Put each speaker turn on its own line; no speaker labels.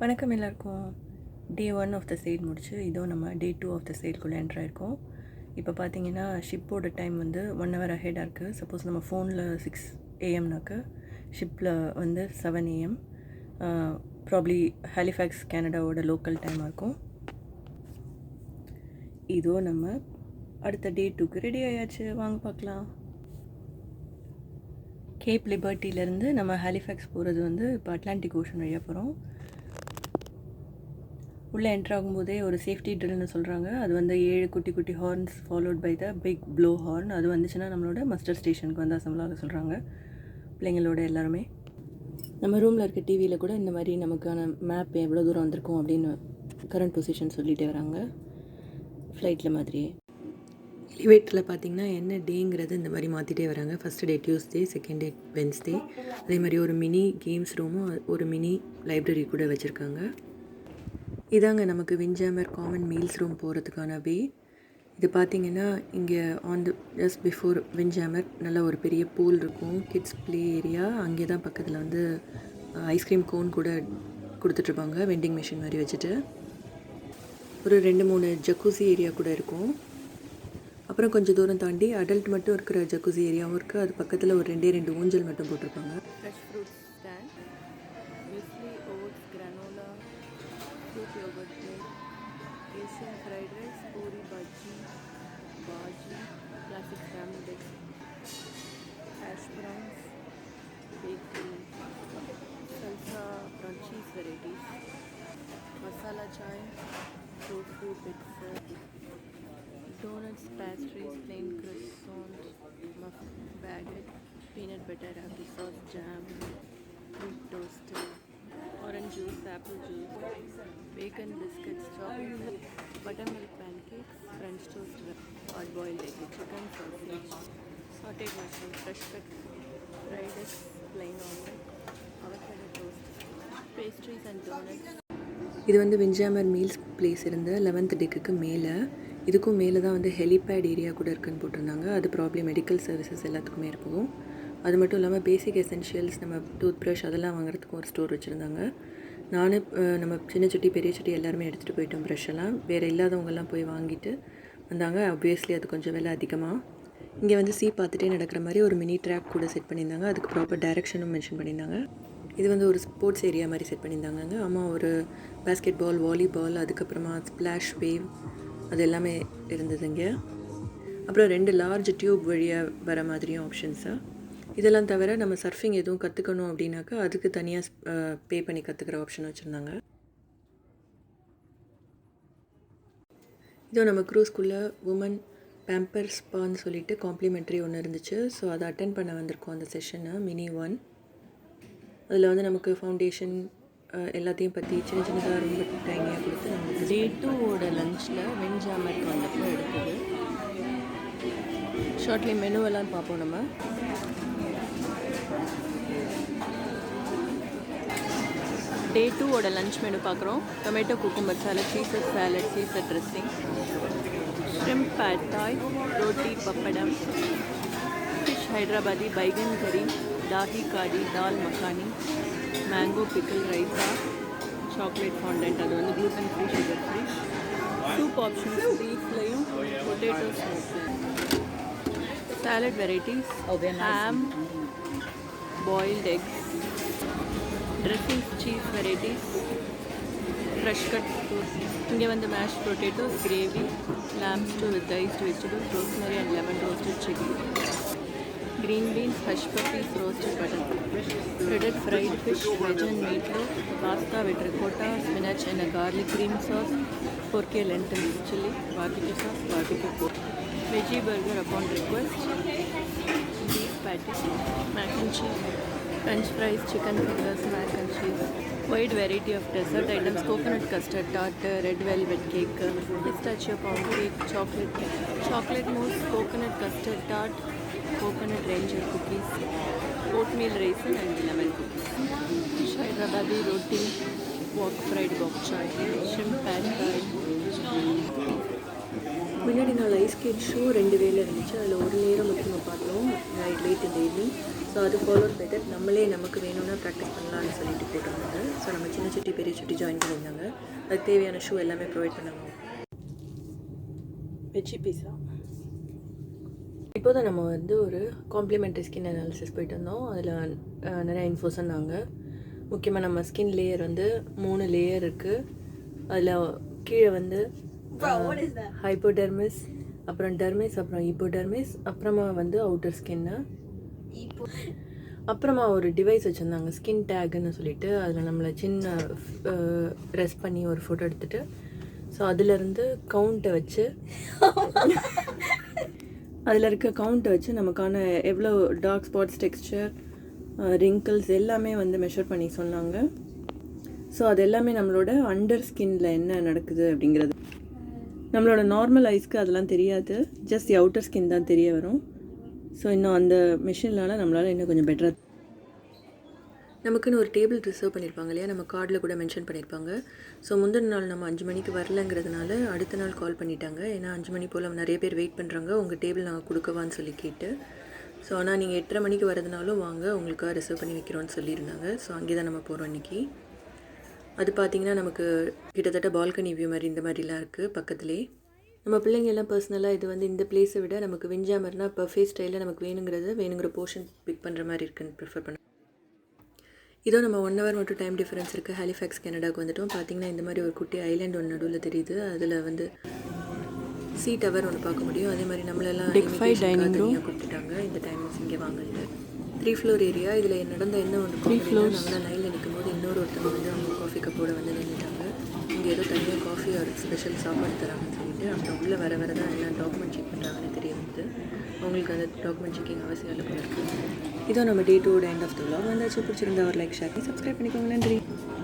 வணக்கம் எல்லாருக்கும். Day one of the sale முடிச்சு இதோ நம்ம டே டூ ஆஃப் த சேல்குள்ளே என்ட்ரு ஆயிருக்கோம். இப்போ பார்த்தீங்கன்னா ஷிப்போட டைம் வந்து ஒன் ஹவர் அஹெடாக இருக்குது சப்போஸ் நம்ம ஃபோனில் சிக்ஸ் ஏஎம்னாக்க ஷிப்பில் வந்து செவன் ஏஎம் ப்ராப்ளி ஹாலிஃபேக்ஸ் கேனடாவோட லோக்கல் டைமாக இருக்கும். இதோ நம்ம அடுத்த டே டூக்கு ரெடி ஆயாச்சு. வாங்க பார்க்கலாம் கேப் லிபர்ட்டிலேருந்து நம்ம ஹாலிஃபேக்ஸ் போகிறது வந்து இப்போ அட்லாண்டிக் ஓஷன் வழியாக போகிறோம் உள்ளே என்ட்ரு ஆகும்போதே ஒரு சேஃப்டி ட்ரில்னு சொல்கிறாங்க அது வந்து ஏழு குட்டி குட்டி horns followed by the big blow horn அது வந்துச்சுன்னா நம்மளோட மஸ்டர் ஸ்டேஷனுக்கு வந்து அசம்பிள் ஆக சொல்கிறாங்க பிள்ளைங்களோட எல்லாருமே. நம்ம ரூமில் இருக்க டிவியில் கூட இந்த மாதிரி நமக்கான மேப் எவ்வளோ தூரம் வந்திருக்கும் அப்படின்னு கரண்ட் பொசிஷன் சொல்லிகிட்டே வராங்க. ஃப்ளைட்டில் மாதிரியே. எலிவேட்டரில் பார்த்திங்கன்னா என்ன டேங்கிறது இந்த மாதிரி மாற்றிட்டே வராங்க. First day Tuesday second day Wednesday அதே மாதிரி ஒரு மினி கேம்ஸ் ரூமும் ஒரு மினி லைப்ரரி கூட வச்சுருக்காங்க. இதாங்க நமக்கு விஞ்சாமர் காமன் மீல்ஸ் ரூம் போகிறதுக்கான வே இது பார்த்தீங்கன்னா இங்கே on the just before Windjammer நல்ல ஒரு பெரிய பூல் இருக்கும். கிட்ஸ் ப்ளே ஏரியா அங்கே தான் பக்கத்தில் வந்து ஐஸ்கிரீம் கோன் கூட கொடுத்துட்ருப்பாங்க. வெண்டிங் மிஷின் மாதிரி வச்சுட்டு. ஒரு ரெண்டு மூணு ஜக்கூசி ஏரியா கூட இருக்கும். அப்புறம் கொஞ்சம் தூரம் தாண்டி அடல்ட் மட்டும் இருக்கிற ஜக்கூசி ஏரியாவும் இருக்குது அது பக்கத்தில் ஒரு ரெண்டே ரெண்டு ஊஞ்சல் மட்டும் போட்டிருப்பாங்க. Fresh fruits चौबट्टे Asian fried rice, puri bhaji bhaji classic family hash browns bakery salsa brown cheese variety masala chai tofu pizza donuts pastries plain crust baguette peanut butter happy sauce jam apple juice bacon biscuits chocolate butter milk pancakes French toast hot boiled egg chicken sausage sauteed mushroom fresh cut fried eggs plain omelette avocado toast pastries and donuts இது வந்து Windjammer meals place இருந்து eleventh டேக்கு மேலே இதுக்கும் மேலே தான் வந்து helipad area கூட இருக்குன்னு போட்டிருந்தாங்க அது ப்ராப்ளம் மெடிக்கல் சர்வீசஸ் எல்லாத்துக்குமே இருக்கும் அது மட்டும் இல்லாமல் பேசிக் எசென்ஷியல்ஸ் நம்ம டூத் ப்ரஷ் அதெல்லாம் வாங்குறதுக்கு ஒரு ஸ்டோர் வச்சுருந்தாங்க நானும் நம்ம சின்ன சட்டி பெரிய சட்டி எல்லாருமே எடுத்துகிட்டு போயிட்டோம் ப்ரெஷ்லாம் வேறு இல்லாதவங்கெல்லாம் போய் வாங்கிட்டு வந்தாங்க. ஆப்வியஸ்லி அது கொஞ்சம் விலை அதிகமாக இங்கே வந்து சீ பார்த்துட்டே நடக்கிற மாதிரி ஒரு மினி ட்ராக் கூட செட் பண்ணியிருந்தாங்க. அதுக்கு ப்ராப்பர் டைரெக்ஷனும் மென்ஷன் பண்ணியிருந்தாங்க. இது வந்து ஒரு ஸ்போர்ட்ஸ் ஏரியா மாதிரி செட் பண்ணியிருந்தாங்க அம்மா ஒரு பேஸ்கெட் பால் வாலிபால் அதுக்கப்புறமா ஸ்ப்ளாஷ் வேவ் அது எல்லாமே இருந்தது இங்கே. அப்புறம் ரெண்டு லார்ஜ் டியூப் வழியாக வர மாதிரியும் ஆப்ஷன்ஸாக இதெல்லாம் தவிர நம்ம சர்ஃபிங் எதுவும் கற்றுக்கணும் அப்படின்னாக்கா அதுக்கு தனியாக பே பண்ணி கற்றுக்கிற ஆப்ஷன் வச்சுருந்தாங்க. இதோ நம்ம க்ரூஸ்குள்ளே உமன் பேம்பர் ஸ்பான்னு சொல்லிட்டு காம்ப்ளிமெண்ட்ரி ஒன்று இருந்துச்சு. ஸோ அதை அட்டன் பண்ண வந்திருக்கோம் அந்த செஷனை மினி ஒன் அதில் வந்து நமக்கு ஃபவுண்டேஷன் எல்லாத்தையும் பற்றி சின்ன சின்னதாக ரொம்ப டைனியாக கொடுத்து நமக்கு டே டூவோட லஞ்சில் வெஞ்சாமருக்கு வந்தப்போ எடுத்தது. ஷார்ட்லி மெனுவெல்லாம் பார்ப்போம் நம்ம. டே டூவோட லஞ்ச் மெனு பார்க்குறோம் tomato cucumber salad Caesar salad Caesar dressing shrimp pad Thai roti papadam fish Hyderabadi baingan curry dahi kadhi dal makhani mango pickle raita chocolate fondant அது வந்து gluten free sugar free soup options பீஃப்லையும் potato salad varieties ham boiled eggs dressings cheese varieties fresh cut fruits இங்கே வந்து mash potatoes gravy lamb stew with diced vegetables rosemary and lemon roasted chicken green beans hush puppies roasted butter breaded fried fish veg and meatloaf pasta with ricotta spinach and a garlic cream sauce porky lentils chili barbecue sauce barbecue pork veggie burger upon request beef patty mac and cheese French fries chicken fingers mac and cheese white variety of dessert items coconut custard tart red velvet cake pistachio pound cake chocolate chocolate mousse coconut custard tart coconut ranger cookies oatmeal raisin and lemon cookies Hyderabadi roti wok fried பாக் சாய் ஷிம் பேட் முன்னாடி நாலு ice skate shoe ரெண்டு வேலை இருந்துச்சு அதில் ஒரு நேரம் மட்டும் நான் பார்த்தோம் நைட் லேட் இந்த ஈவினிங் ஸோ அது ஃபாலோ பை தட் நம்மளே நமக்கு வேணும்னா ப்ராக்டிஸ் பண்ணலாம்னு சொல்லிட்டு போட்டிருந்தாங்க. ஸோ நம்ம சின்ன சுட்டி பெரிய சுட்டி ஜாயின் பண்ணியிருந்தாங்க. அதுக்கு தேவையான ஷூ எல்லாமே ப்ரொவைட் பண்ணாங்க. வெஜ்ஜி பீஸா இப்போதான் நம்ம வந்து ஒரு காம்ப்ளிமெண்ட்ரி ஸ்கின் அனாலிசிஸ் போயிட்டு வந்தோம். அதில் நிறைய இன்ஃபோஸ் சொன்னாங்க. முக்கியமாக நம்ம ஸ்கின் லேயர் வந்து மூணு லேயர் இருக்குது அதில் கீழே வந்து ஹைப்போடெர்மிஸ் அப்புறம் டெர்மிஸ் அப்புறம் ஈப்போடெர்மிஸ் அப்புறமா வந்து அவுட்டர் ஸ்கின்னு அப்புறமா ஒரு டிவைஸ் வச்சுருந்தாங்க ஸ்கின் டேக்குன்னு சொல்லிட்டு. அதில் நம்மளை சின்ன ரெஸ்ட் பண்ணி ஒரு ஃபோட்டோ எடுத்துகிட்டு ஸோ அதுலேருந்து கவுண்ட்டை வச்சு அதில் இருக்க கவுண்ட்டை வச்சு நமக்கான எவ்வளோ டார்க் ஸ்பாட்ஸ் டெக்ஸ்சர் ரிங்கிள்ஸ் எல்லாமே வந்து மெஷர் பண்ணி சொன்னாங்க. ஸோ அது எல்லாமே நம்மளோட அண்டர் ஸ்கின்ல என்ன நடக்குது அப்படிங்கிறது. நம்மளோட நார்மல் ஐஸ்க்கு அதெல்லாம் தெரியாது. ஜஸ்ட் அவுட்டர் ஸ்கின் தான் தெரிய வரும். ஸோ இன்னும் அந்த மிஷினால் நம்மளால் இன்னும் கொஞ்சம் பெட்டராக நமக்குன்னு ஒரு டேபிள் ரிசர்வ் பண்ணியிருப்பாங்க இல்லையா? நம்ம கார்டில் கூட மென்ஷன் பண்ணியிருப்பாங்க ஸோ முந்தின நாள் நம்ம அஞ்சு மணிக்கு வரலங்கிறதுனால அடுத்த நாள் கால் பண்ணிட்டாங்க. ஏன்னா அஞ்சு மணி போல் நிறைய பேர் வெயிட் பண்ணுறாங்க உங்கள் டேபிள் நாங்கள் கொடுக்கவான்னு சொல்லி கேட்டு. ஸோ ஆனால் நீங்கள் எட்டரை மணிக்கு வரதுனாலும் வாங்க. உங்களுக்காக ரிசர்வ் பண்ணி வைக்கிறோன்னு சொல்லியிருந்தாங்க. ஸோ அங்கே தான் நம்ம போகிறோம் இன்றைக்கி அது பார்த்திங்கன்னா நமக்கு கிட்டத்தட்ட பால்கனி வியூ மாதிரி இந்த மாதிரிலாம் இருக்குது பக்கத்துலேயே நம்ம பிள்ளைங்க எல்லாம் பர்சனலாக இது வந்து இந்த பிளேஸை விட நமக்கு வெஞ்சாமர்னா பர்ஃபே ஸ்டைலில் நமக்கு வேணுங்கிறது வேணுங்கிற போர்ஷன் பிக் பண்ணுற மாதிரி இருக்குன்னு ப்ரிஃபர் பண்ண இதோ நம்ம ஒன் ஹவர் மட்டும் டைம் டிஃபரன்ஸ் இருக்குது ஹாலிஃபேக்ஸ் கனடாக்கு வந்துட்டோம். பார்த்தீங்கன்னா இந்த மாதிரி ஒரு குட்டி ஐலாண்ட் ஒன்று நடுவில் தெரியுது. அதில் வந்து சீ டவர் ஒன்று பார்க்க முடியும். அதே மாதிரி நம்மளெல்லாம் ரூம் கொடுத்துட்டாங்க இந்த டைமிங்ஸ் இங்கே வாங்கல த்ரீ ஃப்ளோர் ஏரியா இதில் நடந்த என்ன ஒன்று த்ரீ ஃப்ளோர் நாங்கள் லைனில் நிற்கும் போது இன்னொரு ஒருத்தவங்க வந்து அவங்க காஃபி கப்போட வந்து நின்றுட்டாங்க இங்கே ஏதோ தனியாக காஃபி ஒரு ஸ்பெஷல் சாப்பாடு தராங்கன்னு சொல்லிட்டு அந்த உள்ளே வர வர தான் எல்லாம் டாக்குமெண்ட் செக் பண்ணுறாங்கன்னு தெரிய வந்து அவங்களுக்கு அந்த டாக்குமெண்ட் செக்கிங் அவசியம் இல்லை போல இருக்கு. இதோ நம்ம டே டூட எண்ட் ஆஃப் த விலாக் வந்தாச்சு. பிடிச்சிருந்தா ஒரு லைக் ஷேர் சப்ஸ்கிரைப் பண்ணிக்கோங்க. நன்றி.